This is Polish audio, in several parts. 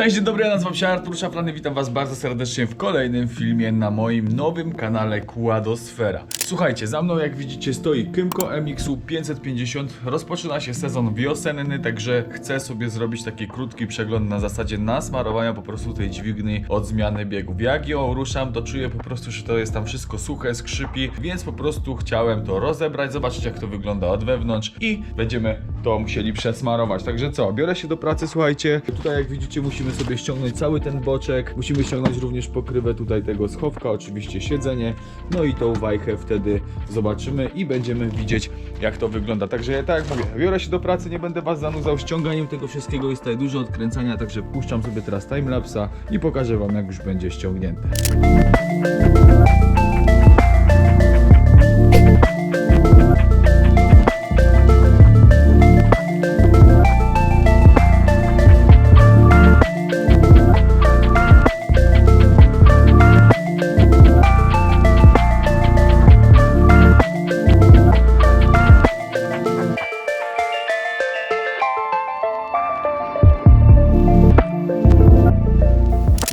Cześć, dzień dobry, ja nazywam się Artur Szafrany, witam was bardzo serdecznie w kolejnym filmie na moim nowym kanale Kładosfera. Słuchajcie, za mną jak widzicie stoi Kymko MX-u 550, rozpoczyna się sezon wiosenny, także chcę sobie zrobić taki krótki przegląd na zasadzie nasmarowania po prostu tej dźwigni od zmiany biegów. Jak ją ruszam, to czuję po prostu, że to jest tam wszystko suche, skrzypi, więc po prostu chciałem to rozebrać, zobaczyć jak to wygląda od wewnątrz i będziemy to musieli przesmarować. Także co, biorę się do pracy, słuchajcie. Tutaj jak widzicie musimy sobie ściągnąć cały ten boczek, musimy ściągnąć również pokrywę tutaj tego schowka, oczywiście siedzenie, no i tą wajchę wtedy zobaczymy i będziemy widzieć jak to wygląda. Także ja tak jak mówię, biorę się do pracy, nie będę was zanudzał ściąganiem tego wszystkiego, jest tutaj dużo odkręcania, także puszczam sobie teraz timelapsa i pokażę wam jak już będzie ściągnięte.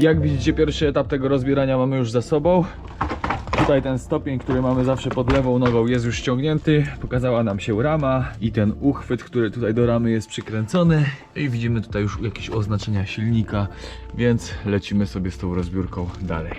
Jak widzicie, pierwszy etap tego rozbierania mamy już za sobą. Tutaj ten stopień, który mamy zawsze pod lewą nogą jest już ściągnięty. Pokazała nam się rama i ten uchwyt, który tutaj do ramy jest przykręcony. I widzimy tutaj już jakieś oznaczenia silnika, więc lecimy sobie z tą rozbiórką dalej.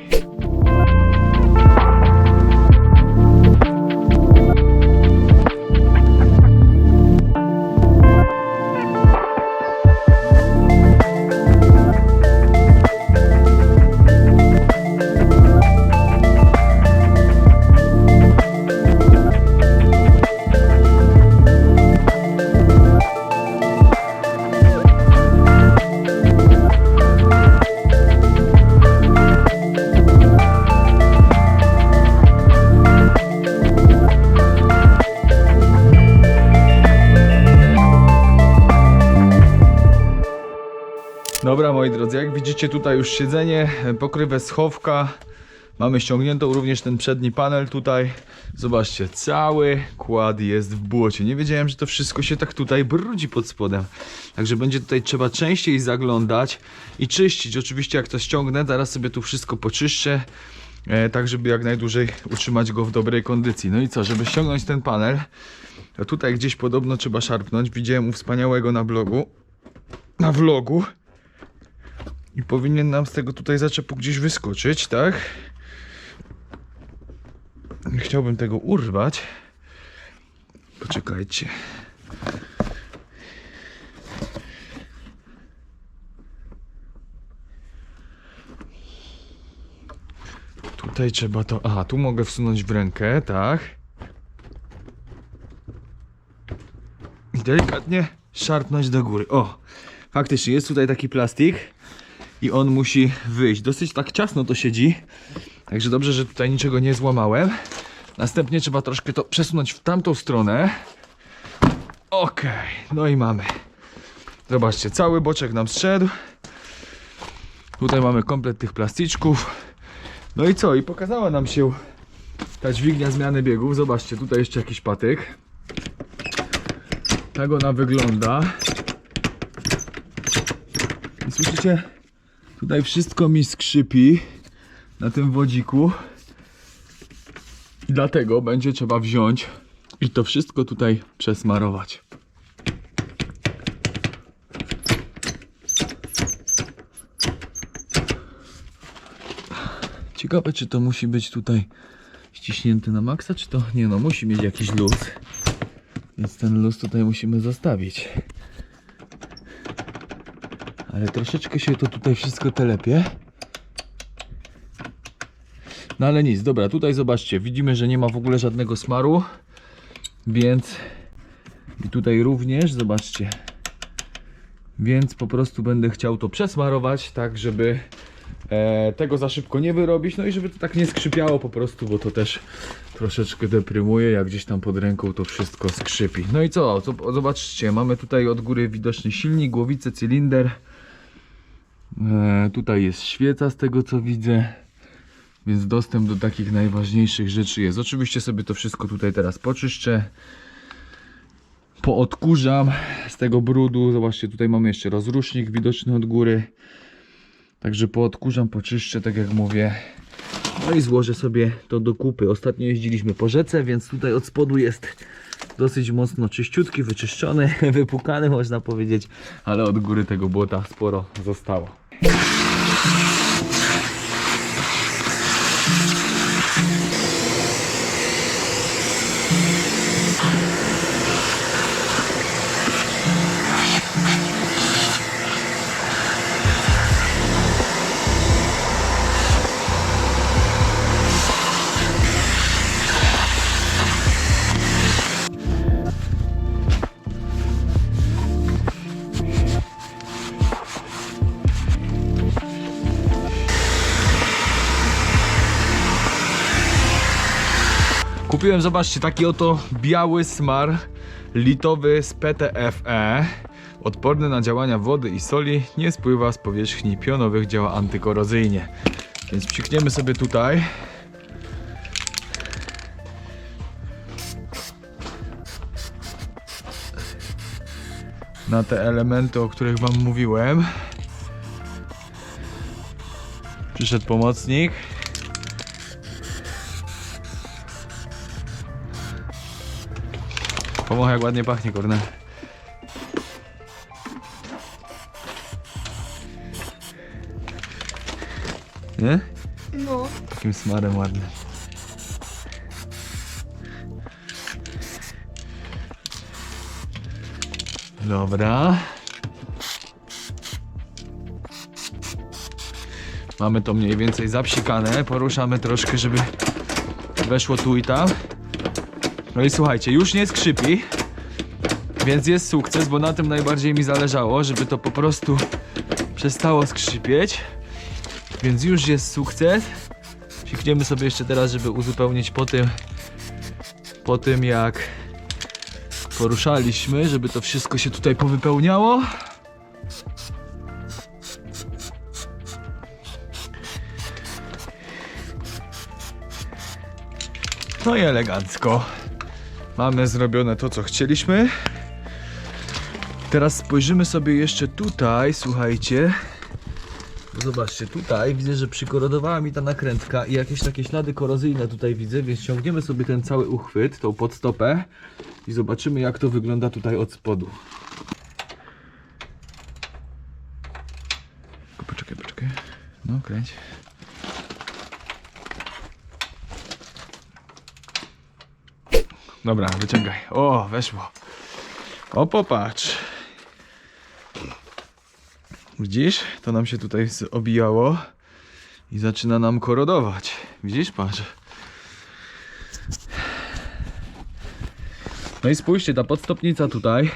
Moi drodzy, jak widzicie tutaj już siedzenie, pokrywę schowka. Mamy ściągniętą również ten przedni panel tutaj. Zobaczcie, cały kład jest w błocie. Nie wiedziałem, że to wszystko się tak tutaj brudzi pod spodem. Także będzie tutaj trzeba częściej zaglądać i czyścić. Oczywiście jak to ściągnę, zaraz sobie tu wszystko poczyszczę e, Tak żeby jak najdłużej utrzymać go w dobrej kondycji. No i co, żeby ściągnąć ten panel Tutaj gdzieś podobno trzeba szarpnąć. Widziałem u wspaniałego na blogu Na vlogu i powinien nam z tego tutaj zaczepu gdzieś wyskoczyć, tak? Nie Chciałbym tego urwać. Poczekajcie. Tutaj trzeba to. Aha, tu mogę wsunąć w rękę, tak? I delikatnie szarpnąć do góry. O! Faktycznie jest tutaj taki plastik i on musi wyjść. Dosyć tak ciasno to siedzi, także dobrze, że tutaj niczego nie złamałem. Następnie trzeba troszkę to przesunąć w tamtą stronę. Ok, no i mamy. Zobaczcie, cały boczek nam zszedł. Tutaj mamy komplet tych plasticzków. No i co? I pokazała nam się ta dźwignia zmiany biegów. Zobaczcie, tutaj jeszcze jakiś patyk. Tak ona wygląda. I słyszycie? Tutaj wszystko mi skrzypi na tym wodziku. I dlatego będzie trzeba wziąć i to wszystko tutaj przesmarować. Ciekawe, czy to musi być tutaj ściśnięte na maksa, czy to nie no, musi mieć jakiś luz. Więc ten luz tutaj musimy zostawić. Ale troszeczkę się to tutaj wszystko telepie. No ale nic, dobra, tutaj zobaczcie, widzimy, że nie ma w ogóle żadnego smaru, więc i tutaj również, zobaczcie. Więc po prostu będę chciał to przesmarować, tak żeby e, tego za szybko nie wyrobić, no i żeby to tak nie skrzypiało po prostu, bo to też troszeczkę deprymuje, jak gdzieś tam pod ręką to wszystko skrzypi. No i co, zobaczcie, mamy tutaj od góry widoczny silnik, głowicę, cylinder. E, tutaj jest świeca z tego co widzę. Więc dostęp do takich najważniejszych rzeczy jest. Oczywiście sobie to wszystko tutaj teraz poczyszczę. poodkurzam z tego brudu. Zobaczcie, tutaj mamy jeszcze rozrusznik widoczny od góry. Także poodkurzam, poczyszczę, tak jak mówię. No i złożę sobie to do kupy. Ostatnio jeździliśmy po rzece, więc tutaj od spodu jest dosyć mocno czyściutki, wyczyszczony, wypukany można powiedzieć, ale od góry tego błota sporo zostało. you Kupiłem, zobaczcie, taki oto biały smar litowy z PTFE. Odporny na działania wody i soli, nie spływa z powierzchni pionowych, działa antykorozyjnie. Więc psikniemy sobie tutaj. Na te elementy, o których wam mówiłem. Przyszedł pomocnik. Pomachaj jak ładnie pachnie, Kornel. Nie? No. Takim smarem ładnym. Dobra. Mamy to mniej więcej zapsikane. Poruszamy troszkę, żeby weszło tu i tam. No i słuchajcie, już nie skrzypi, więc jest sukces, bo na tym najbardziej mi zależało, żeby to po prostu przestało skrzypieć. Więc już jest sukces. Sikniemy sobie jeszcze teraz, żeby uzupełnić po tym, po tym jak poruszaliśmy, żeby to wszystko się tutaj powypełniało. No i elegancko. Mamy zrobione to, co chcieliśmy. Teraz spojrzymy sobie jeszcze tutaj, słuchajcie. Zobaczcie, tutaj widzę, że przykorodowała mi ta nakrętka i jakieś takie ślady korozyjne tutaj widzę, więc ciągniemy sobie ten cały uchwyt, tą podstopę i zobaczymy jak to wygląda tutaj od spodu. Poczekaj, poczekaj. No, kręć. Dobra, wyciągaj. O, weszło. O, popatrz. Widzisz? To nam się tutaj obijało i zaczyna nam korodować. Widzisz? Patrz. No i spójrzcie, ta podstopnica tutaj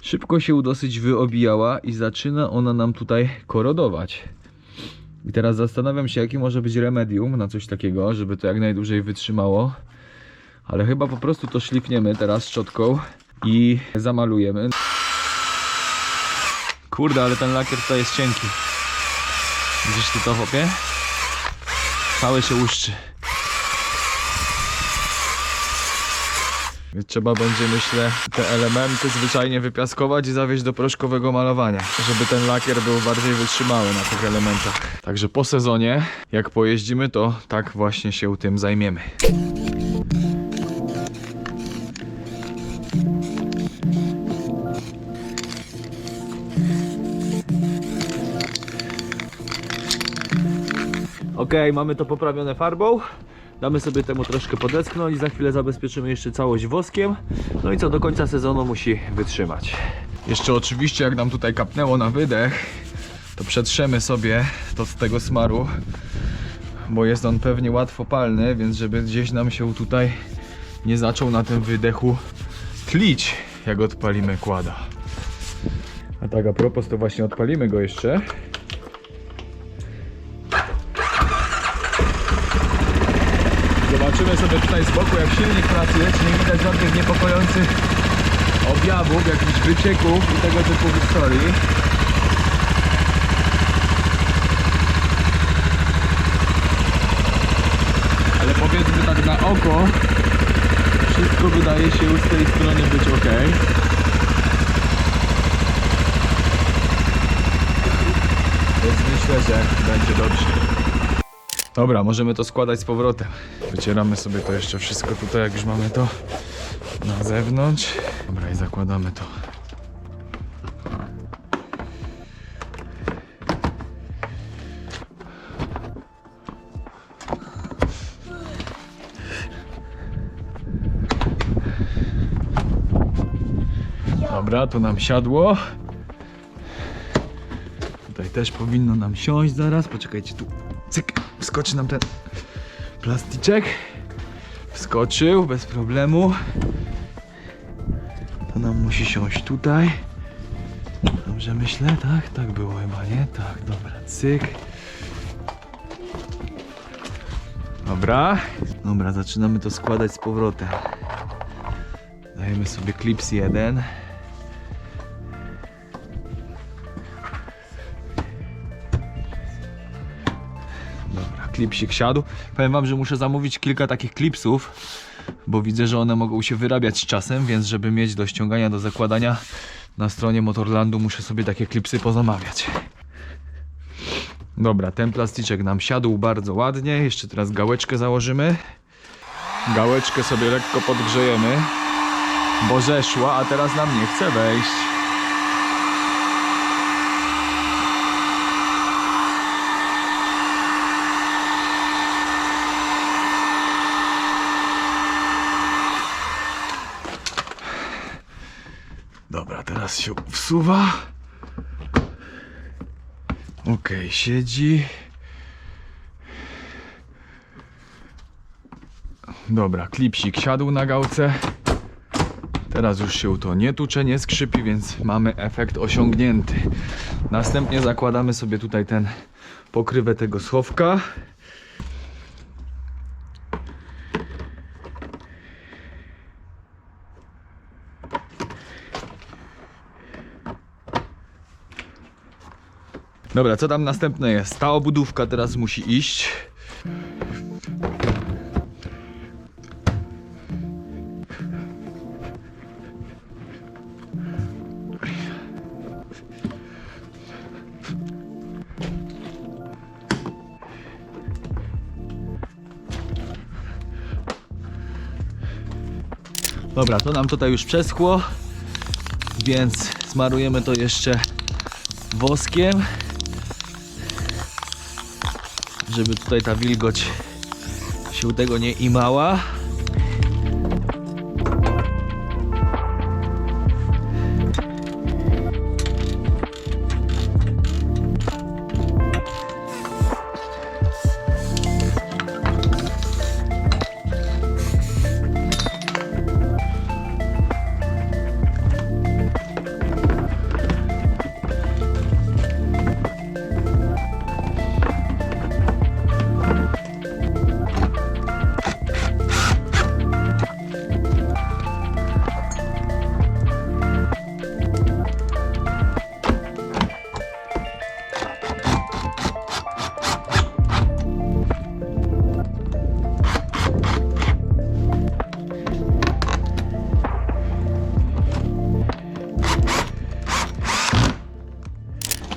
szybko się dosyć wyobijała i zaczyna ona nam tutaj korodować. I teraz zastanawiam się, jaki może być remedium na coś takiego, żeby to jak najdłużej wytrzymało. Ale chyba po prostu to szlifniemy teraz szczotką i zamalujemy. Kurde, ale ten lakier tutaj jest cienki. Widzisz ty to, chłopie? Cały się łuszczy. Trzeba będzie, myślę, te elementy zwyczajnie wypiaskować i zawieźć do proszkowego malowania, żeby ten lakier był bardziej wytrzymały na tych elementach. Także po sezonie, jak pojeździmy, to tak właśnie się tym zajmiemy. Ok, mamy to poprawione farbą. Damy sobie temu troszkę podeschnąć, za chwilę zabezpieczymy jeszcze całość woskiem. No i co do końca sezonu musi wytrzymać. Jeszcze oczywiście jak nam tutaj kapnęło na wydech, to przetrzemy sobie to z tego smaru, bo jest on pewnie łatwopalny, więc żeby gdzieś nam się tutaj nie zaczął na tym wydechu tlić, jak odpalimy kłada. A tak a propos, to właśnie odpalimy go jeszcze. Z jak silnik pracuje, czy nie widać żadnych niepokojących objawów, jakichś wycieków i tego typu historii. Ale powiedzmy tak na oko, wszystko wydaje się z tej strony być ok. Więc myślę, że będzie dobrze. Dobra, możemy to składać z powrotem. Wycieramy sobie to jeszcze wszystko tutaj, jak już mamy to na zewnątrz. Dobra, i zakładamy to. Dobra, to nam siadło. Tutaj też powinno nam siąść zaraz. Poczekajcie, tu cyk, wskoczy nam ten plasticzek. Wskoczył bez problemu. To nam musi siąść tutaj. Dobrze myślę, tak? Tak było chyba, nie? Tak, dobra, cyk. Dobra. Dobra, zaczynamy to składać z powrotem. Dajemy sobie klips jeden. Klipsik siadł. Powiem wam, że muszę zamówić kilka takich klipsów, bo widzę, że one mogą się wyrabiać z czasem, więc żeby mieć do ściągania, do zakładania na stronie Motorlandu muszę sobie takie klipsy pozamawiać. Dobra, ten plasticzek nam siadł bardzo ładnie. Jeszcze teraz gałeczkę założymy. Gałeczkę sobie lekko podgrzejemy, bo zeszła, a teraz nam nie chce wejść. Dobra, teraz się wsuwa. Okej, siedzi. Dobra, klipsik siadł na gałce. Teraz już się to nie tucze, nie skrzypi, więc mamy efekt osiągnięty. Następnie zakładamy sobie tutaj ten pokrywę tego schowka. Dobra, co tam następne jest? Ta obudówka teraz musi iść. Dobra, to nam tutaj już przeschło, więc smarujemy to jeszcze woskiem, żeby tutaj ta wilgoć się tego nie imała.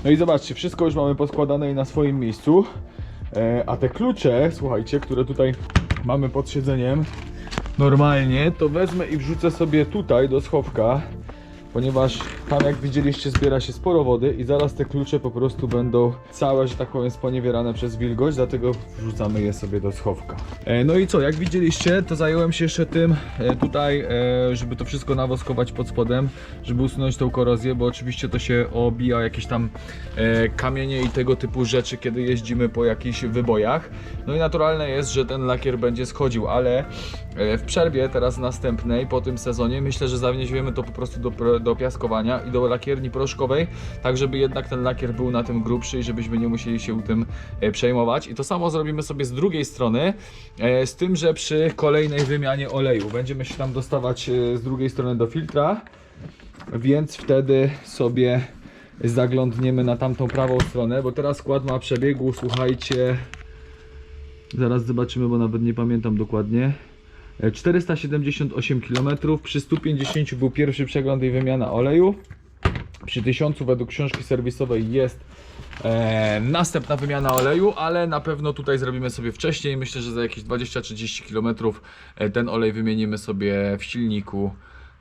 No i zobaczcie, wszystko już mamy poskładane i na swoim miejscu. E, a te klucze, słuchajcie, które tutaj mamy pod siedzeniem, normalnie to wezmę i wrzucę sobie tutaj do schowka, ponieważ tam jak widzieliście zbiera się sporo wody i zaraz te klucze po prostu będą całe, że tak powiem, sponiewierane przez wilgoć, dlatego wrzucamy je sobie do schowka. E, no i co, jak widzieliście, to zająłem się jeszcze tym e, tutaj, e, żeby to wszystko nawoskować pod spodem, żeby usunąć tą korozję, bo oczywiście to się obija jakieś tam kamienie i tego typu rzeczy, kiedy jeździmy po jakichś wybojach. No i naturalne jest, że ten lakier będzie schodził, ale w przerwie teraz następnej po tym sezonie myślę, że zawieziemy to po prostu do, do piaskowania i do lakierni proszkowej, tak żeby jednak ten lakier był na tym grubszy i żebyśmy nie musieli się tym e, przejmować. I to samo zrobimy sobie z drugiej strony, e, z tym, że przy kolejnej wymianie oleju będziemy się tam dostawać e, z drugiej strony do filtra, więc wtedy sobie zaglądniemy na tamtą prawą stronę, bo teraz skład ma przebiegu, słuchajcie, zaraz zobaczymy, bo nawet nie pamiętam dokładnie. E, 478 km, przy 150 był pierwszy przegląd i wymiana oleju. Przy 1000 według książki serwisowej jest e, następna wymiana oleju, ale na pewno tutaj zrobimy sobie wcześniej. Myślę, że za jakieś 20-30 km e, ten olej wymienimy sobie w silniku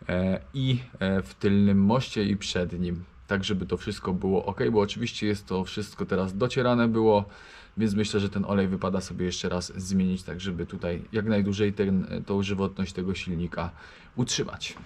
e, i e, w tylnym moście i przed nim. Tak, żeby to wszystko było ok, bo oczywiście jest to wszystko teraz docierane było, więc myślę, że ten olej wypada sobie jeszcze raz zmienić, tak żeby tutaj jak najdłużej ten, tą żywotność tego silnika utrzymać.